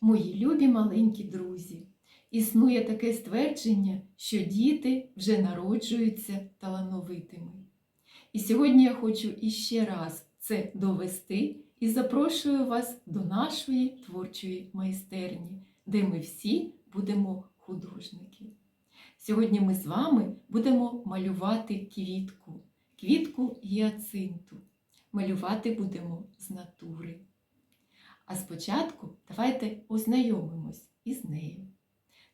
Мої любі маленькі друзі, існує таке ствердження, що діти вже народжуються талановитими. І сьогодні я хочу іще раз це довести і запрошую вас до нашої творчої майстерні, де ми всі будемо художники. Сьогодні ми з вами будемо малювати квітку, квітку гіацинту. Малювати будемо з натури. А спочатку давайте ознайомимось із нею.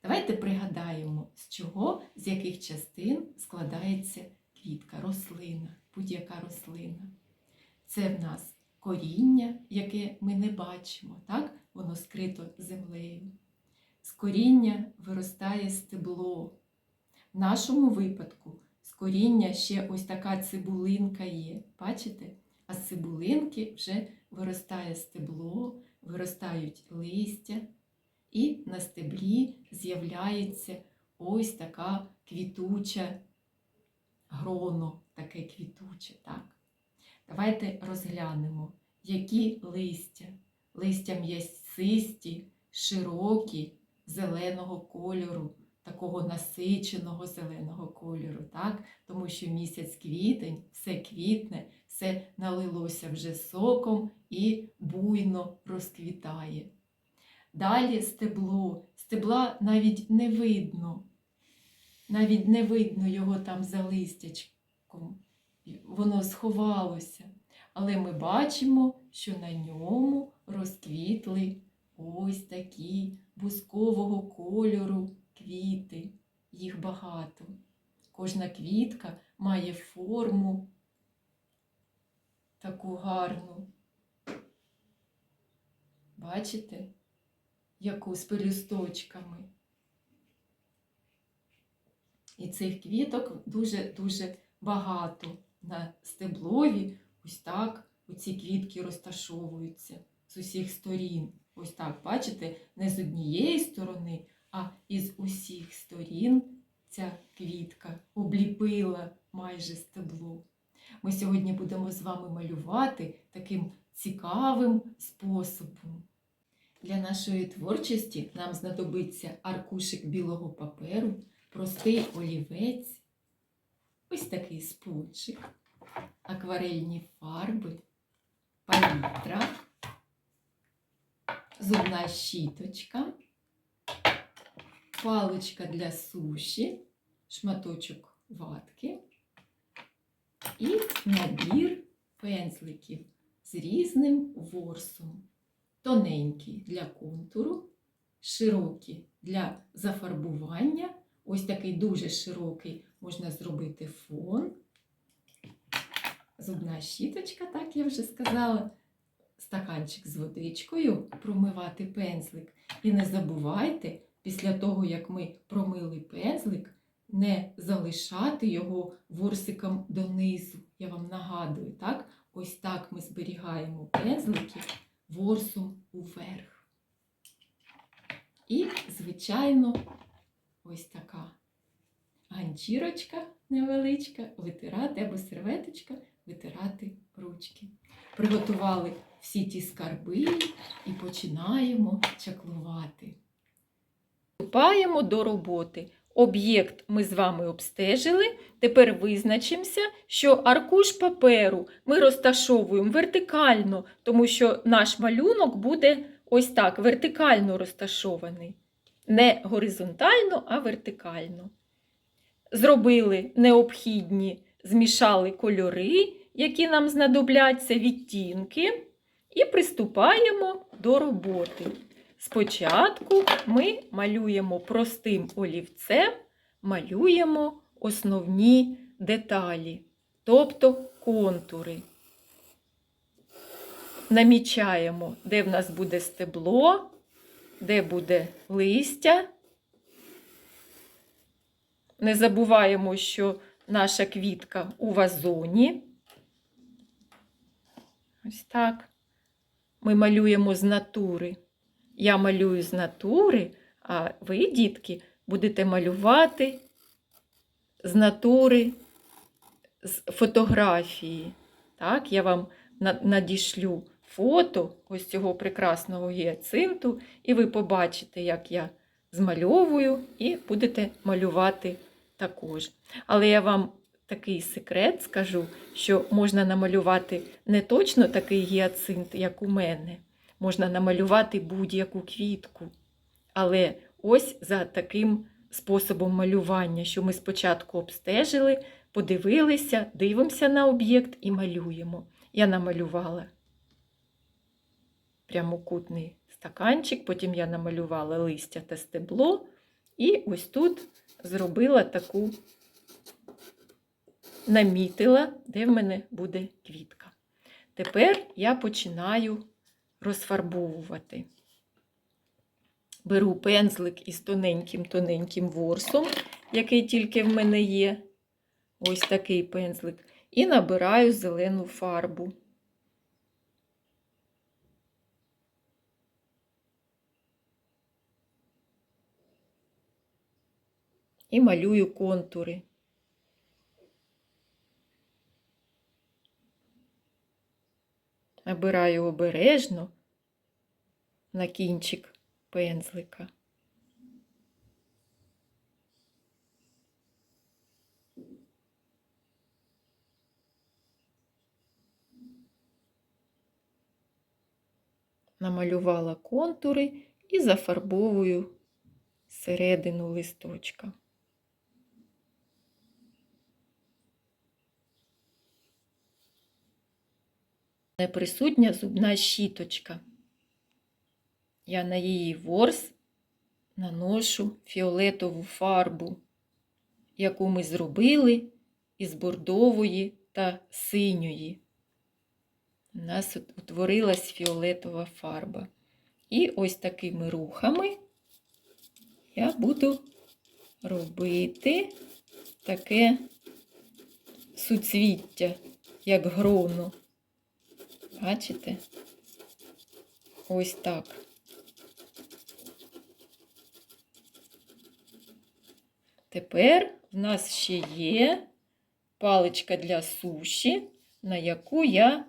Давайте пригадаємо, з чого, з яких частин складається квітка, рослина, будь-яка рослина. Це в нас коріння, яке ми не бачимо, так? воно скрито землею. З коріння виростає стебло. В нашому випадку з коріння ще ось така цибулинка є. Бачите? А з цибулинки вже виростає стебло, виростають листя, і на стеблі з'являється ось така квітуча гроно, таке квітуче. Так? Давайте розглянемо, які листя. Листя м'ясисті, широкі, зеленого кольору, такого насиченого зеленого кольору, так? тому що місяць квітень, все квітне, все налилося вже соком і буйно розквітає. Далі стебло, стебла навіть не видно, навіть не видно його там за листячком, воно сховалося. Але ми бачимо, що на ньому розквітли ось такі бускового кольору квіти. Їх багато. Кожна квітка має форму таку гарну. Бачите, яку з пелюсточками. І цих квіток дуже-дуже багато. На стеблові ось так оці квітки розташовуються з усіх сторін. Ось так, бачите, не з однієї сторони, а із усіх сторін ця квітка обліпила майже стебло. Ми сьогодні будемо з вами малювати таким цікавим способом. Для нашої творчості нам знадобиться аркушик білого паперу, простий олівець, ось такий спончик, акварельні фарби, палітра, зубна щіточка, паличка для суші, шматочок ватки і набір пензликів з різним ворсом. Тоненький для контуру, широкий для зафарбування. Ось такий дуже широкий можна зробити фон. Зубна щіточка, так я вже сказала, стаканчик з водичкою, промивати пензлик. І не забувайте, після того, як ми промили пензлик, не залишати його ворсиком донизу. Я вам нагадую, так? Ось так ми зберігаємо пензлики ворсом уверх. І, звичайно, ось така ганчірочка невеличка, витирати або серветочка, витирати ручки. Приготували всі ті скарби і починаємо чаклувати. Приступаємо до роботи. Об'єкт ми з вами обстежили. Тепер визначимося, що аркуш паперу ми розташовуємо вертикально, тому що наш малюнок буде ось так вертикально розташований. Не горизонтально, а вертикально. Зробили необхідні, змішали кольори, які нам знадобляться, відтінки, і приступаємо до роботи. Спочатку ми малюємо простим олівцем, малюємо основні деталі, тобто контури. Намічаємо, де в нас буде стебло, де буде листя. Не забуваємо, що наша квітка у вазоні. Ось так. Ми малюємо з натури. Я малюю з натури, а ви, дітки, будете малювати з натури, з фотографії. Так, я вам надішлю фото ось цього прекрасного гіацинту, і ви побачите, як я змальовую, і будете малювати також. Але я вам такий секрет скажу, що можна намалювати не точно такий гіацинт, як у мене. Можна намалювати будь-яку квітку. Але ось за таким способом малювання, що ми спочатку обстежили, подивилися, дивимося на об'єкт і малюємо. Я намалювала прямокутний стаканчик, потім я намалювала листя та стебло, і ось тут зробила таку, намітила, де в мене буде квітка. Тепер я починаю розфарбовувати. Беру пензлик із тоненьким-тоненьким ворсом, який тільки в мене є. Ось такий пензлик. І набираю зелену фарбу. І малюю контури. Набираю обережно на кінчик пензлика. Намалювала контури і зафарбовую середину листочка. Присутня зубна щіточка. Я на її ворс наношу фіолетову фарбу, яку ми зробили із бордової та синьої. У нас утворилась фіолетова фарба. І ось такими рухами я буду робити таке суцвіття, як грону. Бачите? Ось так. Тепер в нас ще є паличка для суші, на яку я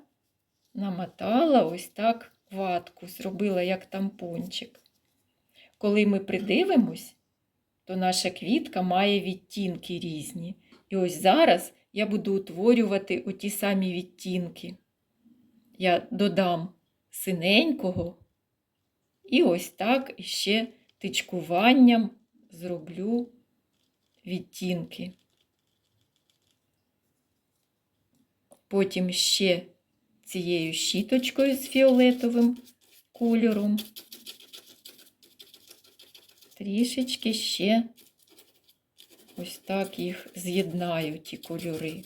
намотала ось так ватку, зробила як тампончик. Коли ми придивимось, то наша квітка має відтінки різні. І ось зараз я буду утворювати оті самі відтінки. Я додам синенького і ось так ще тичкуванням зроблю відтінки. Потім ще цією щіточкою з фіолетовим кольором. Трішечки ще ось так їх з'єднаю, ті кольори.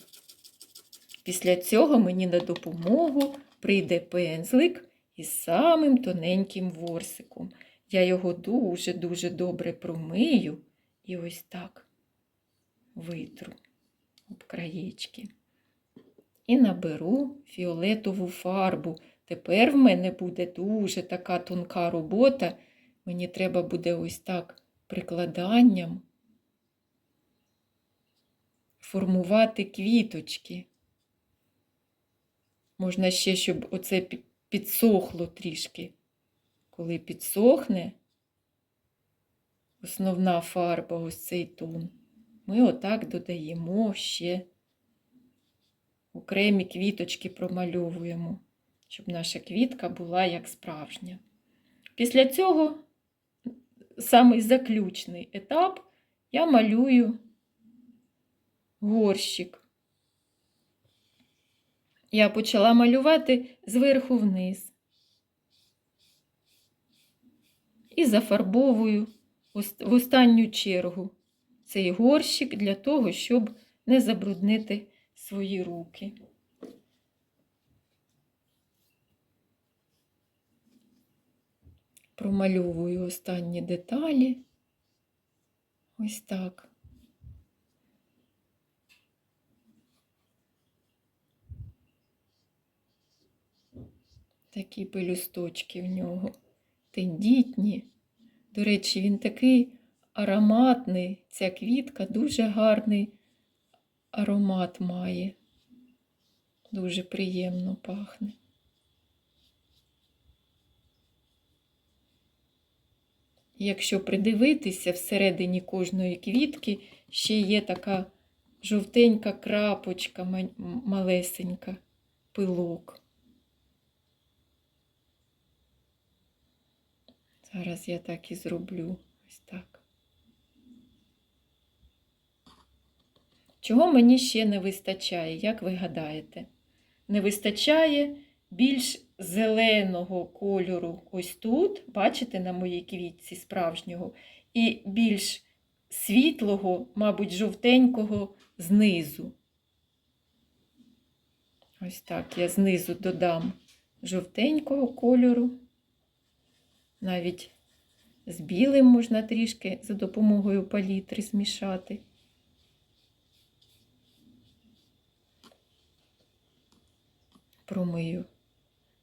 Після цього мені на допомогу прийде пензлик із самим тоненьким ворсиком. Я його дуже-дуже добре промию і ось так витру об краєчки. І наберу фіолетову фарбу. Тепер в мене буде дуже така тонка робота. Мені треба буде ось так прикладанням формувати квіточки. Можна ще, щоб оце підсохло трішки. Коли підсохне основна фарба, ось цей тон, ми отак додаємо ще окремі квіточки промальовуємо, щоб наша квітка була як справжня. Після цього самий заключний етап я малюю горщик. Я почала малювати зверху вниз і зафарбовую в останню чергу цей горщик для того, щоб не забруднити свої руки. Промальовую останні деталі. Ось так. Такі пелюсточки в нього. Тендітні. До речі, він такий ароматний. Ця квітка дуже гарний аромат має. Дуже приємно пахне. Якщо придивитися, всередині кожної квітки ще є така жовтенька крапочка малесенька пилок. Зараз я так і зроблю. Ось так. Чого мені ще не вистачає, як ви гадаєте? Не вистачає більш зеленого кольору ось тут, бачите, на моїй квітці справжнього, і більш світлого, мабуть, жовтенького знизу. Ось так я знизу додам жовтенького кольору. Навіть з білим можна трішки за допомогою палітри змішати. Промию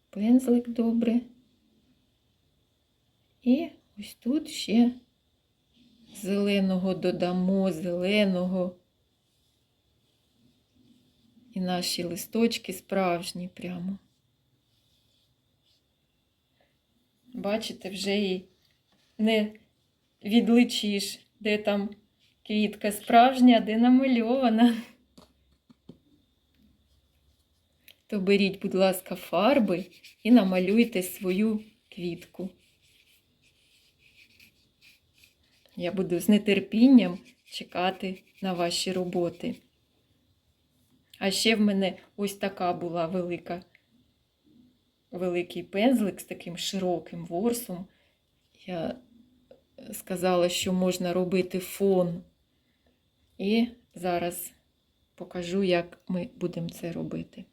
пензлик добре. І ось тут ще зеленого додамо, зеленого. І наші листочки справжні прямо. Бачите, вже і не відличиш, де там квітка справжня, де намальована. То беріть, будь ласка, фарби і намалюйте свою квітку. Я буду з нетерпінням чекати на ваші роботи. А ще в мене ось така була велика, великий пензлик з таким широким ворсом. Я сказала, що можна робити фон. І зараз покажу, як ми будемо це робити.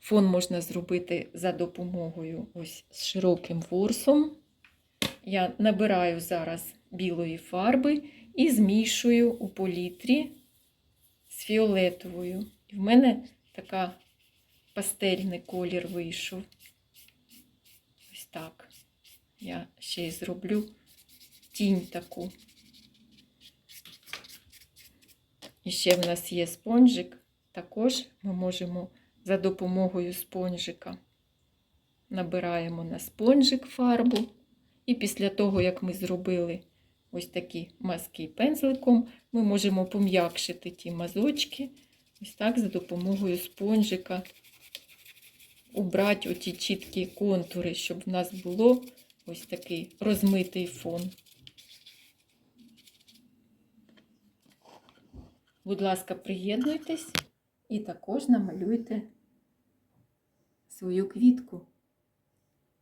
Фон можна зробити за допомогою ось з широким ворсом. Я набираю зараз білої фарби і змішую у політрі з фіолетовою. І в мене така пастельний колір вийшов. Так. Я ще й зроблю тінь таку. І ще в нас є спонжик. Також ми можемо за допомогою спонжика набираємо на спонжик фарбу. І після того, як ми зробили ось такі мазки пензликом, ми можемо пом'якшити ті мазочки. Ось так за допомогою спонжика убрати оті чіткі контури, щоб в нас було ось такий розмитий фон. Будь ласка, приєднуйтесь і також намалюйте свою квітку.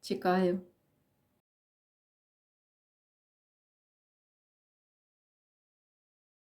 Чекаю.